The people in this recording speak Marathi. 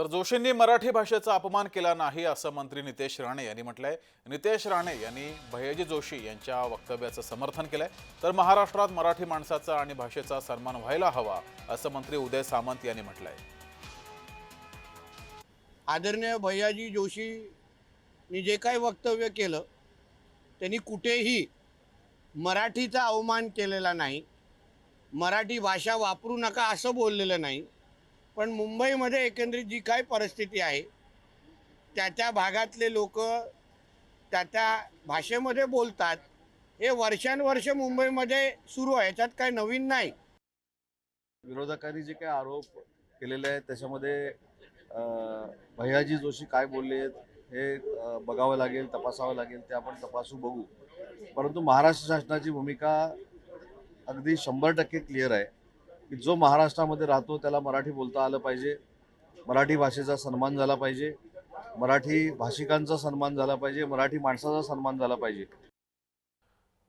तर जोशींनी मराठी भाषेचा अपमान केला नाही असं मंत्री नितेश राणे यांनी म्हटलंय. नितेश राणे यांनी भैयाजी जोशी यांच्या वक्तव्याचं समर्थन केलंय. तर महाराष्ट्रात मराठी माणसाचा आणि भाषेचा सन्मान व्हायला हवा असं मंत्री उदय सामंत यांनी म्हटलंय. आदरणीय भैयाजी जोशींनी जे काही वक्तव्य केलं त्यांनी कुठेही मराठीचा अवमान केलेला नाही. मराठी भाषा वापरू नका असं बोललेलं नाही. पण मुंबईमध्ये एकंदरीत जी काय परिस्थिती आहे त्या त्या भागातले लोक त्या त्या भाषेमध्ये बोलतात. हे वर्षानुवर्ष मुंबईमध्ये सुरू आहे याच्यात काय नवीन नाही. विरोधकांनी जे काही आरोप केलेले आहेत त्याच्यामध्ये भैयाजी जोशी काय बोलले हे बघावं लागेल तपासावं लागेल ते आपण तपासू बघू. परंतु महाराष्ट्र शासनाची भूमिका अगदी शंभर टक्के क्लिअर आहे. की जो महाराष्ट्रामध्ये राहतो त्याला मराठी बोलता आलं पाहिजे. मराठी भाषेचा सन्मान झाला पाहिजे. मराठी भाषिकांचा सन्मान झाला पाहिजे. मराठी माणसाचा सन्मान झाला पाहिजे.